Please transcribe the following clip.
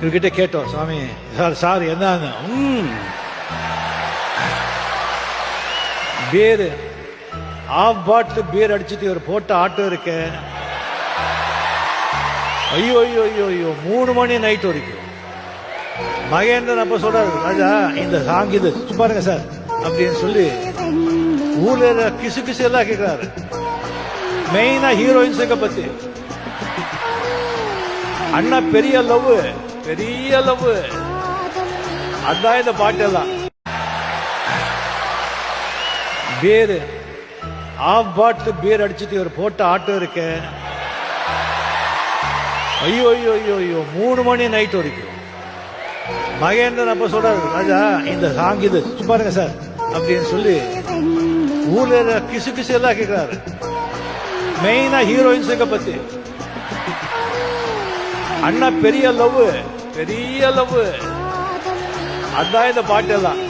இவர்கிட்ட கேட்டோம் சுவாமி சார் சார் என்னன்னு? பீர் ஆஃப் பாட்டில் பீர் அடிச்சிட்டு இவர் போட்ட ஆட்டோ இருக்கு. ஐயோ ஐயோ ஐயோ ஐயோ மூணு மணி நைட் வரைக்கும். மகேந்திரன் அப்ப சொல்றாரு ராஜா இந்த சாங் இது பாருங்க சார் அப்படின்னு சொல்லி ஊர்ல கிசு கிசு எல்லாம் கேட்கிறாரு மெயினா ஹீரோயின்ஸுங்க பத்தி. அண்ணா பெரிய லவ் பெரிய லவ் அதான் இந்த பாட்டு எல்லாம் பீர். ஆஃப் பாட்டில் பீர் அடிச்சிட்டு இவர் போட்ட ஆட்டோ இருக்கேன் ஐயோ ஐயோ ஐயோ ஐயோ மூணு மணி நைட் வரைக்கும். மகேந்திரன் அப்ப சொல்றாரு ராஜா இந்த சாங் இது பாருங்க சார் அப்படின்னு சொல்லி ஊர்ல கிசு கிசு எல்லாம் கேட்கிறாரு மெயினா ஹீரோயின்ஸுங்க பத்தி. அண்ணா பெரிய லவ் பெரிய லவ். அதான் இந்த பாட்டு எல்லாம்